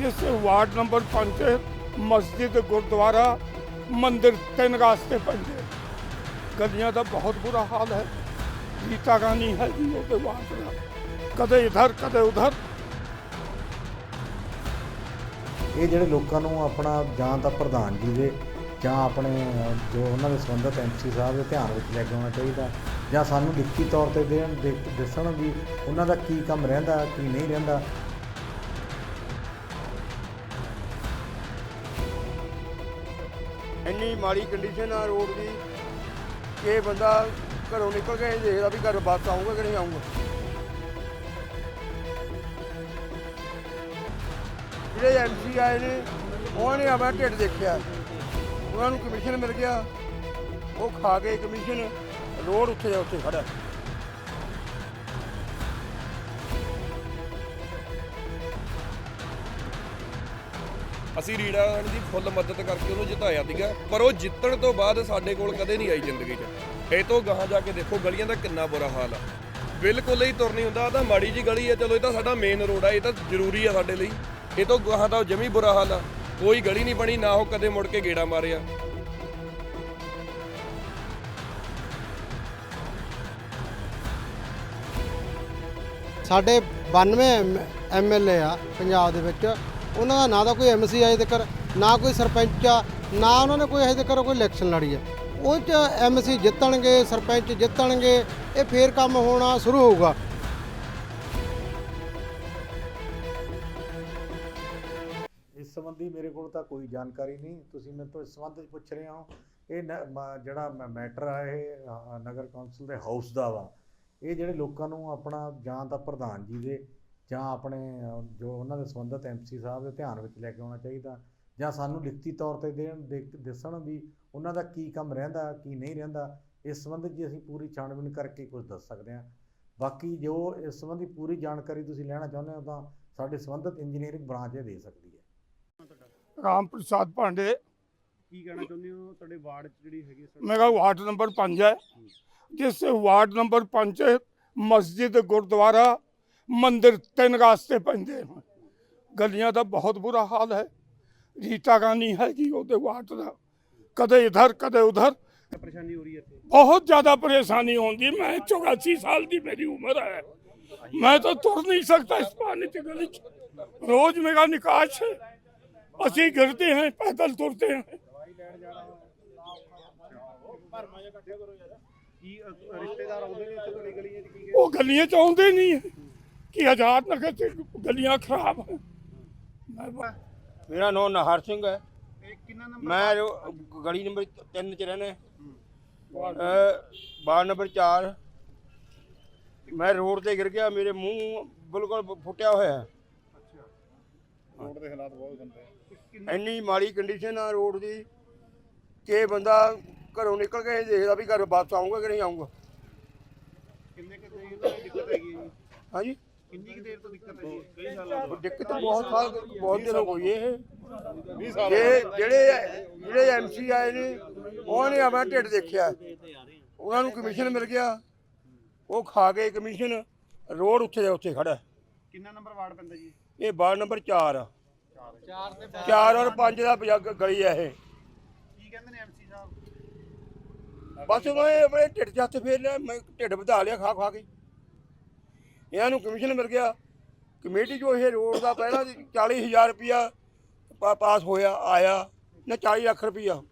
ਇਸ ward number 5 ਤੇ ਮਸਜਿਦ ਗੁਰਦੁਆਰਾ ਮੰਦਿਰ ਤਿੰਨ ਰਾਸਤੇ ਪੈਂਦੇ ਗਲੀਆਂ ਦਾ ਬਹੁਤ ਬੁਰਾ ਹਾਲ ਹੈ। ਗੀਤਾ ਗਾਨੀ ਹੈ ਜੀ ਉਹਦੇ ਵਾਰਡ ਕਦੇ ਇਧਰ, ਕਦੇ ਉਧਰ। ਇਹ ਜਿਹੜੇ ਲੋਕਾਂ ਨੂੰ ਆਪਣਾ ਜਾਂ ਤਾਂ ਪ੍ਰਧਾਨ ਜੀ ਦੇ ਜਾਂ ਆਪਣੇ, ਜੋ ਉਹਨਾਂ ਦੇ ਸੰਬੰਧਿਤ ਐਮਸੀ ਸਾਹਿਬ ਦੇ ਧਿਆਨ ਵਿੱਚ ਲੈ ਕੇ ਆਉਣਾ ਚਾਹੀਦਾ ਜਾਂ ਸਾਨੂੰ ਲਿਖਤੀ ਤੌਰ ਤੇ ਦੇਣ, ਦੇ- ਦੱਸਣ ਵੀ ਉਹਨਾਂ ਦਾ ਕੀ ਕੰਮ ਰਹਿੰਦਾ, ਕੀ ਨਹੀਂ ਰਹਿੰਦਾ ਇੰਨੀ ਮਾੜੀ ਕੰਡੀਸ਼ਨ ਆ ਰੋਡ ਦੀ ਕਿ ਇਹ ਬੰਦਾ ਘਰੋਂ ਨਿਕਲ ਕੇ ਇਹ ਦੇਖਦਾ ਵੀ ਘਰ ਵਾਪਸ ਆਊਂਗਾ ਕਿ ਨਹੀਂ ਆਊਂਗਾ। ਜਿਹੜੇ ਐਮਸੀ ਆਏ ਨੇ, ਉਹਨਾਂ ਨੇ ਆਪਣਾ ਢਿੱਡ ਦੇਖਿਆ। ਉਹਨਾਂ ਨੂੰ ਕਮਿਸ਼ਨ ਮਿਲ ਗਿਆ। ਉਹ ਖਾ ਕੇ ਕਮਿਸ਼ਨ ਰੋਡ ਉੱਥੇ ਦਾ ਉੱਥੇ ਖੜਾ ਅਸੀਂ ਰੀੜਾ ਦੀ ਫੁੱਲ ਮਦਦ ਕਰਕੇ ਉਹਨੂੰ ਜਿਤਾਇਆ ਸੀਗਾ, ਪਰ ਉਹ ਜਿੱਤਣ ਤੋਂ ਬਾਅਦ ਸਾਡੇ ਕੋਲ ਕਦੇ ਨਹੀਂ ਆਈ ਜ਼ਿੰਦਗੀ 'ਚ। ਇਹ ਤੋਂ ਗਾਹਾਂ ਜਾ ਕੇ ਦੇਖੋ, ਗਲੀਆਂ ਦਾ ਕਿੰਨਾ ਬੁਰਾ ਹਾਲ ਆ। ਬਿਲਕੁਲ ਹੀ ਤੁਰ ਨਹੀਂ ਹੁੰਦਾ ਆ ਤਾਂ ਮਾੜੀ ਜੀ ਗਲੀ ਆ, ਚਲੋ ਇਹ ਤਾਂ ਸਾਡਾ ਮੇਨ ਰੋਡ ਆ, ਇਹ ਤਾਂ ਜ਼ਰੂਰੀ ਆ ਸਾਡੇ ਲਈ। ਇਹ ਤੋਂ ਗਾਹਾਂ ਦਾ ਜਮੀ ਬੁਰਾ ਹਾਲ ਆ। ਕੋਈ ਗਲੀ ਨਹੀਂ ਬਣੀ, ਨਾ ਉਹ ਕਦੇ ਮੁੜ ਕੇ ਗੇੜਾ ਮਾਰਿਆ। ਸਾਡੇ 92 ਐਮਐਲਏ ਆ ਪੰਜਾਬ ਦੇ ਵਿੱਚ। ਉਹਨਾਂ ਦਾ ਨਾ ਤਾਂ ਕੋਈ ਐਮਸੀ ਅਜੇ ਤੱਕ, ਨਾ ਕੋਈ ਸਰਪੰਚ ਆ, ਨਾ ਉਹਨਾਂ ਨੇ ਕੋਈ ਅਜੇ ਤੱਕ ਕੋਈ ਇਲੈਕਸ਼ਨ ਲੜੀ ਆ। ਉਹ ਚ ਐਮਸੀ ਜਿੱਤਣਗੇ, ਸਰਪੰਚ ਜਿੱਤਣਗੇ, ਇਹ ਫੇਰ ਕੰਮ ਹੋਣਾ ਸ਼ੁਰੂ ਹੋਊਗਾ। ਇਸ ਸੰਬੰਧੀ ਮੇਰੇ ਕੋਲ ਤਾਂ ਕੋਈ ਜਾਣਕਾਰੀ ਨਹੀਂ। ਤੁਸੀਂ ਮੈਨੂੰ ਤੋਂ ਇਸ ਸੰਬੰਧ ਵਿੱਚ ਪੁੱਛ ਰਹੇ ਹੋ। ਇਹ ਜਿਹੜਾ ਮੈਟਰ ਆ, ਇਹ ਨਗਰ ਕੌਂਸਲ ਦੇ ਹਾਊਸ ਦਾ ਵਾ। ਇਹ ਜਿਹੜੇ ਲੋਕਾਂ ਨੂੰ ਆਪਣਾ ਜਾਂ ਤਾਂ ਪ੍ਰਧਾਨ ਜੀ ਦੇ ਜਾਂ ਆਪਣੇ ਜੋ ਉਹਨਾਂ ਦੇ ਸੰਬੰਧਿਤ ਐਮਸੀ ਸਾਹਿਬ ਦੇ ਧਿਆਨ ਵਿੱਚ ਲੈ ਕੇ ਆਉਣਾ ਚਾਹੀਦਾ ਜਾਂ ਸਾਨੂੰ ਲਿਖਤੀ ਤੌਰ ਤੇ ਦੇਣ ਦੇ- ਦੱਸਣ ਵੀ ਉਹਨਾਂ ਦਾ ਕੀ ਕੰਮ ਰਹਿੰਦਾ ਕੀ ਨਹੀਂ ਰਹਿੰਦਾ ਇਸ ਸੰਬੰਧ 'ਚ ਅਸੀਂ ਪੂਰੀ ਛਾਣਬੀਣ ਕਰਕੇ ਕੁਝ ਦੱਸ ਸਕਦੇ ਹਾਂ। ਬਾਕੀ ਜੋ ਇਸ ਸੰਬੰਧੀ ਪੂਰੀ ਜਾਣਕਾਰੀ ਤੁਸੀਂ ਲੈਣਾ ਚਾਹੁੰਦੇ ਹੋ ਤਾਂ ਸਾਡੇ ਸੰਬੰਧਿਤ ਇੰਜੀਨੀਅਰਿੰਗ ਬ੍ਰਾਂਚ ਇਹ ਦੇ ਸਕਦੀ ਹੈ। ਰਾਮ ਪ੍ਰਸਾਦ ਪਾਂਡੇ ਕੀ ਕਹਿਣਾ ਚਾਹੁੰਦੇ ਹੋ? ਤੁਹਾਡੇ ਵਾਰਡ 'ਚ ਜਿਹੜੀ ਹੈਗੀ ਮੇਰਾ ਵਾਰਡ ਨੰਬਰ 5 ਹੈ। ਜਿਸ ਵਾਰਡ ਨੰਬਰ 5 ਤੇ ਮਸਜਿਦ ਗੁਰਦੁਆਰਾ ਮੰਦਿਰ ਤਿੰਨ ਰਾਸਤੇ ਪੈਂਦੇ ਹਨ ਗਲੀਆਂ ਦਾ ਬਹੁਤ ਬੁਰਾ ਹਾਲ ਹੈ ਰੀਤਾ ਗਾਨੀ ਹੈ ਜੀ ਉਹਦੇ ਵਾਰਡ ਦਾ ਕਦੇ ਇਧਰ ਕਦੇ ਉਧਰ ਪਰੇਸ਼ਾਨੀ ਹੋ ਰਹੀ ਹੈ ਇੱਥੇ ਬਹੁਤ ਜ਼ਿਆਦਾ ਪਰੇਸ਼ਾਨੀ ਹੁੰਦੀ मैं चौरासी साल की मेरी उम्र है मैं तो तुर नहीं सकता इस पानी की गली च। रोज मेरा निकाश है ਅਸੀਂ गिरते हैं पैदल तुरते हैं ਕੀ ਅ, ਰਿਸ਼ਤੇਦਾਰ ਆਉਂਦੇ ਨੇ ਇੱਥੇ ਤੁਹਾਡੀ ਗਲੀਆਂ 'ਚ ਕੀ ਉਹ ਗਲੀਆਂ ਚ ਆਉਂਦੇ ਨਹੀਂ ਹੈ ਕਿ ਆਜ਼ਾਦ ਨਗਰ ਚ ਗਲੀਆਂ ਖਰਾਬ ਹੈ ਮੈਂ ਮੇਰਾ ਨਾਮ ਨਹਰ ਸਿੰਘ ਹੈ। ਇਹ ਕਿੰਨਾ ਨੰਬਰ? ਮੈਂ ਜੋ ਗਲੀ ਨੰਬਰ 3 ਚ ਰਹਿਣਾ ਅ ਵਾਰਡ ਨੰਬਰ 4 ਮੈਂ ਰੋਡ ਤੇ ਗਿਰ ਗਿਆ ਮੇਰੇ ਮੂੰਹ ਬਿਲਕੁਲ ਫੁੱਟਿਆ ਹੋਇਆ ਹੈ। ਰੋਡ ਦੇ ਹਾਲਾਤ ਬਹੁਤ ਗੰਦੇ ਇੰਨੀ ਮਾੜੀ ਕੰਡੀਸ਼ਨ ਆ ਰੋਡ ਦੀ ਕਿ ਬੰਦਾ ਘਰੋਂ ਨਿਕਲ ਕੇ ਇਹ ਦੇਖਦਾ ਵੀ ਘਰ ਵਾਪਸ ਆਊਂਗਾ ਕਿ ਨਹੀਂ ਆਊਂਗਾ। ਕਿੰਨੇ ਕਿ ਦੇਰ ਤੋਂ ਦਿੱਕਤ ਹੈਗੀ ਹੈ ਜੀ? ਹਾਂਜੀ? ਕਿੰਨੀ ਕੁ ਦੇਰ ਤੋਂ ਦਿੱਕਤ ਹੈ? ਕਈ ਸਾਲਾਂ ਤੋਂ। ਦਿੱਕਤ ਬਹੁਤ ਸਾਲ ਬਹੁਤ ਦਿਨ ਹੋ ਗਈ ਇਹ। ਜੇ ਜਿਹੜੇ ਜਿਹੜੇ ਐਮਸੀ ਆਏ ਨੇ ਉਹਨਾਂ ਨੇ ਆਪਣਾ ਢਿੱਡ ਦੇਖਿਆ। ਉਹਨਾਂ ਨੂੰ ਕਮਿਸ਼ਨ ਮਿਲ ਗਿਆ। ਉਹ ਖਾ ਗਏ ਕਮਿਸ਼ਨ। ਰੋਡ ਉੱਥੇ ਦਾ ਉੱਥੇ ਖੜਾ। ਹੈ। ਕਿੰਨਾ ਨੰਬਰ ਵਾਰਡ ਪੈਂਦਾ ਜੀ? ਇਹ ਵਾਰਡ ਨੰਬਰ 4 ਆ। 4 ਔਰ 5 ਦਾ ਪਜੱਗ ਗਲੀ ਹੈ ਇਹ। ਕੀ ਕਹਿੰਦੇ ਨੇ ਐਮਸੀ ਸਾਹਿਬ? ਬਸ ਉਹਨਾਂ ਨੇ ਆਪਣੇ ਢਿੱਡ 'ਚ ਹੱਥ ਫੇਰ ਲਿਆ ਮੈਂ ਢਿੱਡ ਵਧਾ ਲਿਆ ਖਾ ਖਾ ਕੇ। ਇਹਨਾਂ ਨੂੰ ਕਮਿਸ਼ਨ ਮਿਲ ਗਿਆ। ਕਮੇਟੀ ਜੋ ਇਹ ਰੋਡ ਦਾ ਪਹਿਲਾਂ 40000 ਰੁਪਇਆ ਪਾ- ਪਾਸ ਹੋਇਆ, ਆਇਆ, ਨਾ 40 ਲੱਖ ਰੁਪਇਆ।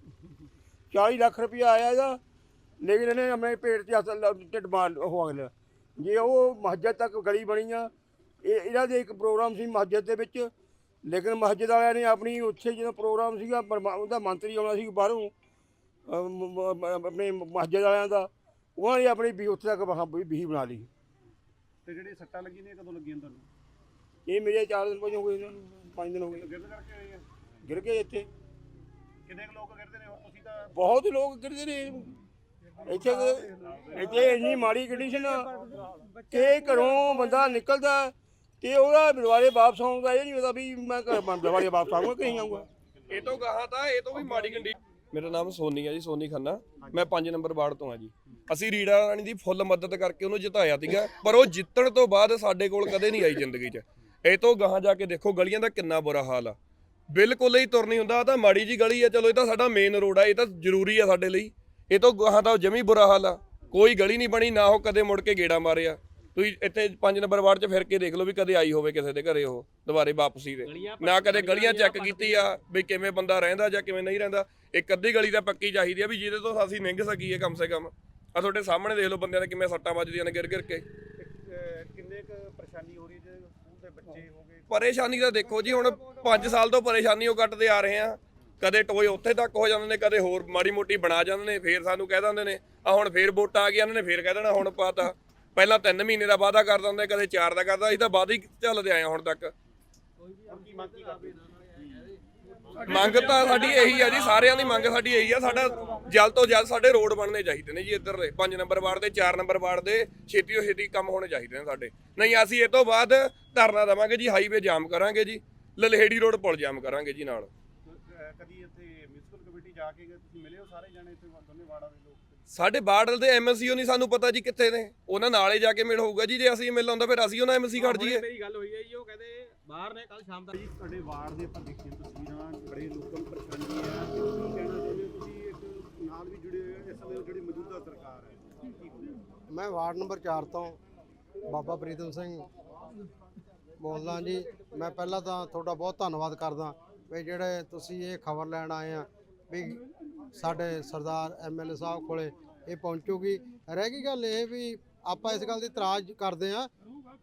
40 ਲੱਖ ਰੁਪਇਆ ਆਇਆ ਇਹਦਾ। ਲੇਕਿਨ ਇਹਨੇ ਆਪਣੇ ਪੇਟ 'ਚ ਹੱਥ ਢਿੱਡ ਮਾਰ ਹੋ ਗਿਆ। ਜੇ ਉਹ ਮਸਜਿਦ ਤੱਕ ਗਲੀ ਬਣੀ ਆ, ਇਹ, ਇਹਨਾਂ ਦੇ ਇੱਕ ਪ੍ਰੋਗਰਾਮ ਸੀ ਮਸਜਿਦ ਦੇ ਵਿੱਚ। ਲੇਕਿਨ ਮਸਜਿਦ ਵਾਲਿਆਂ ਨੇ ਆਪਣੀ ਉੱਥੇ ਜਦੋਂ ਪ੍ਰੋਗਰਾਮ ਸੀਗਾ ਉਹਦਾ ਮੰਤਰੀ ਆਉਣਾ ਸੀ ਬਾਹਰੋਂ ਆਪਣੇ ਮਸਜਿਦ ਵਾਲਿਆਂ ਦਾ, ਉਹਨਾਂ ਨੇ ਆਪਣੀ ਵੀ ਉੱਥੇ ਤੱਕ ਵਹਾਂ ਬਣਾ ਲਈ। ਤੇ ਜਿਹੜੇ ਸੱਟਾਂ ਲੱਗੀਆਂ ਨੇ ਕਦੋਂ ਲੱਗੀਆਂ ਤੁਹਾਨੂੰ? ਇਹ ਮੇਰੇ 4 ਦਿਨ ਪਹਿਲਾਂ ਹੋ ਗਏ ਇਹਨਾਂ ਨੂੰ 5 ਦਿਨ ਹੋ ਗਏ। ਗਿਰਦ ਕਰਕੇ ਹੋਈ ਹੈ ਗਿਰ ਗਏ ਇੱਥੇ। ਕਿੰਨੇ ਕੁ ਲੋਕ ਗਿਰਦੇ ਨੇ ਹੋਰ ਤੁਸੀਂ ਤਾਂ? ਬਹੁਤ ਲੋਕ ਗਿਰਦੇ ਨੇ। ਇੱਥੇ ਇੱਥੇ ਇੰਨੀ ਮਾੜੀ ਕੰਡੀਸ਼ਨ ਕਿ ਘਰੋਂ ਬੰਦਾ ਨਿਕਲਦਾ ਤੇ ਉਹਦਾ ਦੁਬਾਰੇ ਵਾਪਸ ਆਉਂਦਾ ਇਹ ਨਹੀਂ ਪਤਾ ਵੀ ਮੈਂ ਘਰ ਦੁਬਾਰੇ ਵਾਪਸ ਆਊਂਗਾ ਕਿ ਨਹੀਂ ਆਊਂਗਾ। ਇਹ ਤੋਂ ਗਾਹਾਂ ਤਾਂ ਇਹ ਤੋਂ ਵੀ ਮਾੜੀ ਕੰਡੀ ਮੇਰਾ ਨਾਮ ਸੋਨੀ ਆ ਜੀ ਸੋਨੀ ਖੰਨਾ। ਮੈਂ 5 ਨੰਬਰ ਵਾਰਡ ਤੋਂ ਆ ਜੀ। ਅਸੀਂ ਰੀੜਾ ਰਾਣੀ ਦੀ ਫੁੱਲ ਮਦਦ ਕਰਕੇ ਉਹਨੂੰ ਜਿਤਾਇਆ ਸੀਗਾ ਪਰ ਉਹ ਜਿੱਤਣ ਤੋਂ ਬਾਅਦ ਸਾਡੇ ਕੋਲ ਕਦੇ ਨਹੀਂ ਆਈ ਜ਼ਿੰਦਗੀ 'ਚ। ਇਹ ਤੋਂ ਗਾਹਾਂ ਜਾ ਕੇ ਦੇਖੋ ਗਲੀਆਂ ਦਾ ਕਿੰਨਾ ਬੁਰਾ ਹਾਲ ਆ। ਬਿਲਕੁਲ ਹੀ ਤੁਰ ਨਹੀਂ ਹੁੰਦਾ ਆਹ ਤਾਂ ਮਾੜੀ ਜੀ ਗਲੀ ਆ ਚਲੋ ਇਹ ਤਾਂ ਸਾਡਾ ਮੇਨ ਰੋਡ ਆ ਇਹ ਤਾਂ ਜ਼ਰੂਰੀ ਆ ਸਾਡੇ ਲਈ। ਇਹ ਤੋਂ ਗਾਹਾਂ ਤਾਂ ਜਮੀ ਬੁਰਾ ਹਾਲ ਆ। ਕੋਈ ਗਲੀ ਨਹੀਂ ਬਣੀ ਨਾ ਉਹ ਕਦੇ ਮੁੜ ਕੇ ਗੇੜਾ ਮਾਰਿਆ। ਤੁਸੀਂ ਇੱਥੇ 5 ਨੰਬਰ ਵਾਰਡ 'ਚ ਫਿਰ ਕੇ ਦੇਖ ਲਓ ਵੀ ਕਦੇ ਆਈ ਹੋਵੇ ਕਿਸੇ ਦੇ ਘਰੇ ਉਹ ਦੁਬਾਰੇ ਵਾਪਸੀ ਦੇ। ਨਾ ਕਦੇ ਗਲੀਆਂ ਚੈੱਕ ਕੀਤੀ ਆ ਵੀ ਕਿਵੇਂ ਬੰਦਾ ਰਹਿੰਦਾ ਜਾਂ ਕਿਵੇਂ ਨਹੀਂ ਰਹਿੰਦਾ। ਇੱਕ ਅੱਧੀ ਗਲੀ ਤਾਂ ਪੱਕੀ ਚਾਹੀਦੀ ਆ ਵੀ ਜਿਹਦੇ ਤੋਂ ਅਸੀਂ ਲੰਘ ਸਕੀਏ ਕਮ ਸੇ ਕਮ। ਆ ਤੁਹਾਡੇ ਸਾਹਮਣੇ ਦੇਖ ਲਓ ਬੰਦਿਆਂ ਦੇ ਕਿਵੇਂ ਸੱਟਾਂ ਵੱਜਦੀਆਂ ਨੇ ਗਿਰ ਗਿਰ ਕੇ। ਕਿੰਨੇ ਕੁ ਪਰੇਸ਼ਾਨੀ ਹੋ ਰਹੀ ਜੇ ਸਕੂਲ ਦੇ ਬੱਚੇ ਹੋ ਗਏ? ਪਰੇਸ਼ਾਨੀ ਤਾਂ ਦੇਖੋ ਜੀ ਹੁਣ 5 ਸਾਲ ਤੋਂ ਪਰੇਸ਼ਾਨੀ ਉਹ ਕੱਟਦੇ ਆ ਰਹੇ ਆ। ਕਦੇ ਟੋਏ ਉੱਥੇ ਤੱਕ ਹੋ ਜਾਂਦੇ ਨੇ ਕਦੇ ਹੋਰ ਮਾੜੀ ਮੋਟੀ ਬਣਾ ਜਾਂਦੇ ਨੇ ਫੇਰ ਸਾਨੂੰ ਕਹਿ ਦਿੰਦੇ ਨੇ ਆ ਹੁਣ ਫੇਰ ਵੋਟਾਂ ਆ ਗਈਆਂ ਇਹਨਾਂ ਨੇ ਫੇਰ ਕਹਿ ਦੇਣਾ ਹੁਣ ਪਾਤਾ ਪਹਿਲਾਂ 3 ਮਹੀਨੇ ਦਾ ਵਾਅਦਾ ਕਰ ਦਿੰਦੇ ਕਦੇ 4 ਦਾ ਕਰਦਾ ਅਸੀਂ ਤਾਂ ਵਾਅਦੇ ਹੀ ਚੱਲਦੇ ਆਏ ਹੁਣ ਤੱਕ। ਹੁਣ ਕੀ ਮੰਗ ਕੀ ਕਰਦੇ ਮੰਗ ਤਾਂ ਸਾਡੀ ਇਹੀ ਆ ਜੀ ਸਾਰਿਆਂ ਦੀ ਮੰਗ ਸਾਡੀ ਇਹੀ ਆ ਸਾਡਾ ਜਲਦ ਤੋਂ ਜਲਦ ਸਾਡੇ ਰੋਡ ਬਣਨੇ ਚਾਹੀਦੇ ਨੇ ਜੀ ਇੱਧਰ ਦੇ 5 ਨੰਬਰ ਵਾਰਡ ਦੇ 4 ਨੰਬਰ ਵਾਰਡ ਦੇ ਛੇਤੀ ਤੋਂ ਛੇਤੀ ਕੰਮ ਹੋਣੇ ਚਾਹੀਦੇ ਨੇ ਸਾਡੇ। ਨਹੀਂ ਅਸੀਂ ਇਹ ਤੋਂ ਬਾਅਦ ਧਰਨਾ ਦੇਵਾਂਗੇ ਜੀ ਹਾਈਵੇ ਜਾਮ ਕਰਾਂਗੇ ਜੀ ਲਲਹੇੜੀ ਰੋਡ ਪੁਲ ਜਾਮ ਕਰਾਂਗੇ ਜੀ ਨਾਲ। ਅਹ ਕਦੀ ਇੱਥੇ ਮਿਊਨਿਸਪਲ ਕਮੇਟੀ ਜਾ ਕੇ ਗਏ, ਤੁਸੀਂ ਮਿਲੇ ਹੋ ਸਾਰੇ ਜਾਣੇ ਇੱਥੇ ਦੋਨੇ ਵਾਰਡਾਂ ਦੇ ਲੋਕ? ਸਾਡੇ ਬਾਰਡਰ ਦੇ ਐਮਐਸਸੀਓ ਨਹੀਂ ਸਾਨੂੰ ਪਤਾ ਜੀ ਕਿੱਥੇ ਨੇ ਉਹਨਾਂ ਨਾਲ ਹੀ ਜਾ ਕੇ ਮਿਲ ਹੋਊਗਾ ਜੀ ਜੇ ਅਸੀਂ ਮਿਲ ਆਉਂਦਾ ਫਿਰ ਅਸੀਂ ਉਹਨਾਂ ਐਮਐਸਸੀ ਖੜ ਜਾਈਏ। ਮੇਰੀ ਗੱਲ ਹੋਈ ਹੈ ਜੀ ਉਹ ਕਹਿੰਦੇ ਬਾਹਰ ਨੇ ਕੱਲ ਸ਼ਾਮ ਤੱਕ। ਤੁਹਾਡੇ ਵਾਰਡ ਦੇ ਆਪਾਂ ਦੇਖੀਆਂ ਤਸਵੀਰਾਂ ਬੜੇ ਲੋਕਾਂ ਨੂੰ ਪਰੇਸ਼ਾਨੀ ਹੈ। ਕੀ ਕਹਿਣਾ ਚਾਹੁੰਦੇ ਹੋ ਤੁਸੀਂ ਇੱਕ ਨਾਲ ਵੀ ਜੁੜੇ ਹੋਏ ਹੋ, ਇਸ ਵੇਲੇ ਜਿਹੜੀ ਮੌਜੂਦਾ ਸਰਕਾਰ ਹੈ ਮੈਂ ਵਾਰਡ ਨੰਬਰ 4 ਤੋਂ ਬਾਬਾ ਪ੍ਰੀਤਮ ਸਿੰਘ ਬੋਲਦਾ ਜੀ। ਮੈਂ ਪਹਿਲਾਂ ਤਾਂ ਤੁਹਾਡਾ ਬਹੁਤ ਧੰਨਵਾਦ ਕਰਦਾ ਵੀ ਜਿਹੜੇ ਤੁਸੀਂ ਇਹ ਖਬਰ ਲੈਣ ਆਏ ਆ ਵੀ ਸਾਡੇ ਸਰਦਾਰ ਐਮਐਲਏ ਸਾਹਿਬ ਕੋਲੇ ਇਹ ਪਹੁੰਚੂਗੀ। ਰਹਿ ਗਈ ਗੱਲ ਇਹ ਵੀ ਆਪਾਂ ਇਸ ਗੱਲ ਦੀ ਇਤਰਾਜ਼ ਕਰਦੇ ਆ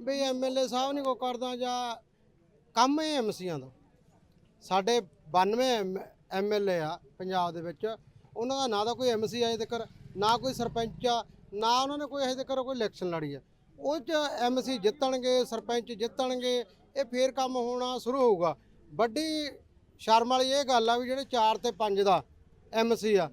ਵੀ ਐਮਐਲਏ ਸਾਹਿਬ ਨਹੀਂ ਕੋ ਕਰਦਾ ਜਾਂ ਕੰਮ ਹੈ ਐਮਸੀਆਂ ਦਾ। ਸਾਡੇ 92 ਐਮਐਲਏ ਆ ਪੰਜਾਬ ਦੇ ਵਿੱਚ, ਉਹਨਾਂ ਦਾ ਨਾ ਤਾਂ ਕੋਈ ਐਮਸੀ ਅਜੇ ਤੱਕ ਨਾ ਕੋਈ ਸਰਪੰਚ ਆ, ਨਾ ਉਹਨਾਂ ਨੇ ਕੋਈ ਅਜੇ ਤੱਕ ਕੋਈ ਇਲੈਕਸ਼ਨ ਲੜੀ ਆ। ਉਹ ਚ ਐਮਸੀ ਜਿੱਤਣਗੇ, ਸਰਪੰਚ ਜਿੱਤਣਗੇ, ਇਹ ਫੇਰ ਕੰਮ ਹੋਣਾ ਸ਼ੁਰੂ ਹੋਊਗਾ। ਵੱਡੀ ਸ਼ਰਮ ਵਾਲੀ ਇਹ ਗੱਲ ਆ ਵੀ ਜਿਹੜੇ 4 ਤੇ 5 ਦਾ ਐਮਸੀ ਆ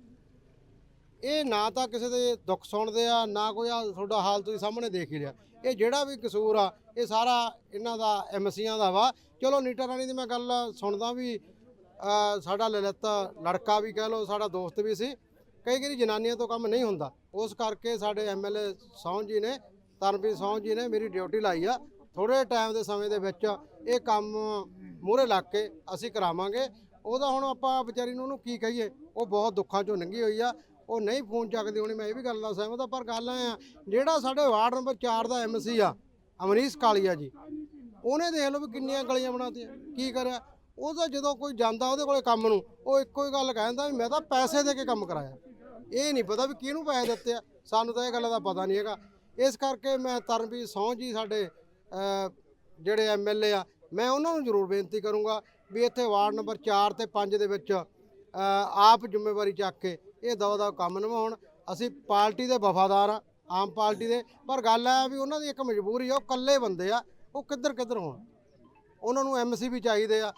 ਇਹ ਨਾ ਤਾਂ ਕਿਸੇ ਦੇ ਦੁੱਖ ਸੁਣਦੇ ਆ, ਨਾ ਕੋਈ ਆ ਤੁਹਾਡਾ ਹਾਲ ਤੁਸੀਂ ਸਾਹਮਣੇ ਦੇਖ ਹੀ ਲਿਆ ਇਹ ਜਿਹੜਾ ਵੀ ਕਸੂਰ ਆ, ਇਹ ਸਾਰਾ ਇਹਨਾਂ ਦਾ ਐਮਸੀਆਂ ਦਾ ਵਾ। ਚਲੋ ਨੀਟਾ ਰਾਣੀ ਦੀ ਮੈਂ ਗੱਲ ਸੁਣਦਾ ਵੀ ਸਾਡਾ ਲਲਿਤ ਲੜਕਾ ਵੀ ਕਹਿ ਲਓ, ਸਾਡਾ ਦੋਸਤ ਵੀ ਸੀ। ਕਈ ਵਾਰੀ ਜਨਾਨੀਆਂ ਤੋਂ ਕੰਮ ਨਹੀਂ ਹੁੰਦਾ। ਉਸ ਕਰਕੇ ਸਾਡੇ ਐਮਐਲਏ ਸੌਂ ਜੀ ਨੇ ਤਰਨਪ੍ਰੀਤ ਸੌਂ ਜੀ ਨੇ ਮੇਰੀ ਡਿਊਟੀ ਲਾਈ ਆ। ਥੋੜੇ ਟਾਈਮ ਦੇ ਸਮੇਂ ਦੇ ਵਿੱਚ ਇਹ ਕੰਮ ਮੂਹਰੇ ਲੱਗ ਕੇ ਅਸੀਂ ਕਰਾਵਾਂਗੇ। ਉਹਦਾ ਹੁਣ ਆਪਾਂ ਵਿਚਾਰੀ ਨੂੰ ਉਹਨੂੰ ਕੀ ਕਹੀਏ? ਉਹ ਬਹੁਤ ਦੁੱਖਾਂ ਚੋਂ ਲੰਘੀ ਹੋਈ ਆ। ਉਹ ਨਹੀਂ ਫੋਨ ਚੱਕਦੀ ਹੋਣੀ ਮੈਂ ਇਹ ਵੀ ਗੱਲ ਨਾਲ ਸਹਿਮਤ ਆ ਪਰ ਗੱਲ ਐ ਆ ਜਿਹੜਾ ਸਾਡੇ ਵਾਰਡ ਨੰਬਰ 4 ਦਾ ਐਮਸੀ ਆ ਅਮਰੀਸ਼ ਕਾਲੀਆ ਜੀ ਉਹਨੇ ਦੇਖ ਲਓ ਵੀ ਕਿੰਨੀਆਂ ਗਲੀਆਂ ਬਣਾਤੀਆਂ ਕੀ ਕਰਿਆ? ਉਹ ਤਾਂ ਜਦੋਂ ਕੋਈ ਜਾਂਦਾ ਉਹਦੇ ਕੋਲੇ ਕੰਮ ਨੂੰ ਉਹ ਇੱਕੋ ਹੀ ਗੱਲ ਕਹਿੰਦਾ ਵੀ ਮੈਂ ਤਾਂ ਪੈਸੇ ਦੇ ਕੇ ਕੰਮ ਕਰਾਇਆ। ਇਹ ਨਹੀਂ ਪਤਾ ਵੀ ਕਿਹਨੂੰ ਪੈਸੇ ਦਿੱਤੇ ਆ ਸਾਨੂੰ ਤਾਂ ਇਹ ਗੱਲ ਦਾ ਪਤਾ ਨਹੀਂ ਹੈਗਾ। ਇਸ ਕਰਕੇ ਮੈਂ ਤਰਨਵੀਰ ਸੌਂ ਜੀ ਸਾਡੇ ਅਹ, ਜਿਹੜੇ ਐਮਐਲਏ ਆ ਮੈਂ ਉਹਨਾਂ ਨੂੰ ਜ਼ਰੂਰ ਬੇਨਤੀ ਕਰੂੰਗਾ ਵੀ ਇੱਥੇ ਵਾਰਡ ਨੰਬਰ 4 ਤੇ 5 ਦੇ ਵਿੱਚ ਆਪ ਜ਼ਿੰਮੇਵਾਰੀ ਚੱਕ ਕੇ ਇਹ ਦਵਾ ਦਾ ਕੰਮ ਨਿਭਾਉਣ। ਅਸੀਂ ਪਾਰਟੀ ਦੇ ਵਫਾਦਾਰ ਆ ਆਮ ਪਾਰਟੀ ਦੇ। ਪਰ ਗੱਲ ਹੈ ਵੀ ਉਹਨਾਂ ਦੀ ਇੱਕ ਮਜਬੂਰੀ ਆ, ਉਹ ਇਕੱਲੇ ਬੰਦੇ ਆ, ਉਹ ਕਿੱਧਰ ਕਿੱਧਰ ਹੋਣ। ਉਹਨਾਂ ਨੂੰ ਐਮਸੀ ਵੀ ਚਾਹੀਦੇ ਆ।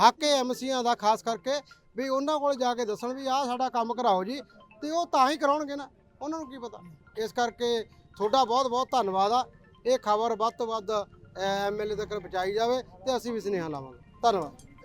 ਹੱਕ ਹੈ ਐਮਸੀਆਂ ਦਾ, ਖਾਸ ਕਰਕੇ ਵੀ ਉਹਨਾਂ ਕੋਲ ਜਾ ਕੇ ਦੱਸਣ ਵੀ ਆਹ ਸਾਡਾ ਕੰਮ ਕਰਾਓ ਜੀ, ਤੇ ਉਹ ਤਾਂ ਹੀ ਕਰਾਉਣਗੇ ਨਾ। ਉਹਨਾਂ ਨੂੰ ਕੀ ਪਤਾ? ਇਸ ਕਰਕੇ ਤੁਹਾਡਾ ਬਹੁਤ ਬਹੁਤ ਧੰਨਵਾਦ ਆ। ਇਹ ਖਬਰ ਵੱਧ ਤੋਂ ਵੱਧ ਐਮਐਲਏ ਤੱਕ ਪਹੁੰਚਾਈ ਜਾਵੇ ਤੇ ਅਸੀਂ ਵੀ ਸੁਨੇਹਾ ਲਾਵਾਂਗੇ। ਧੰਨਵਾਦ।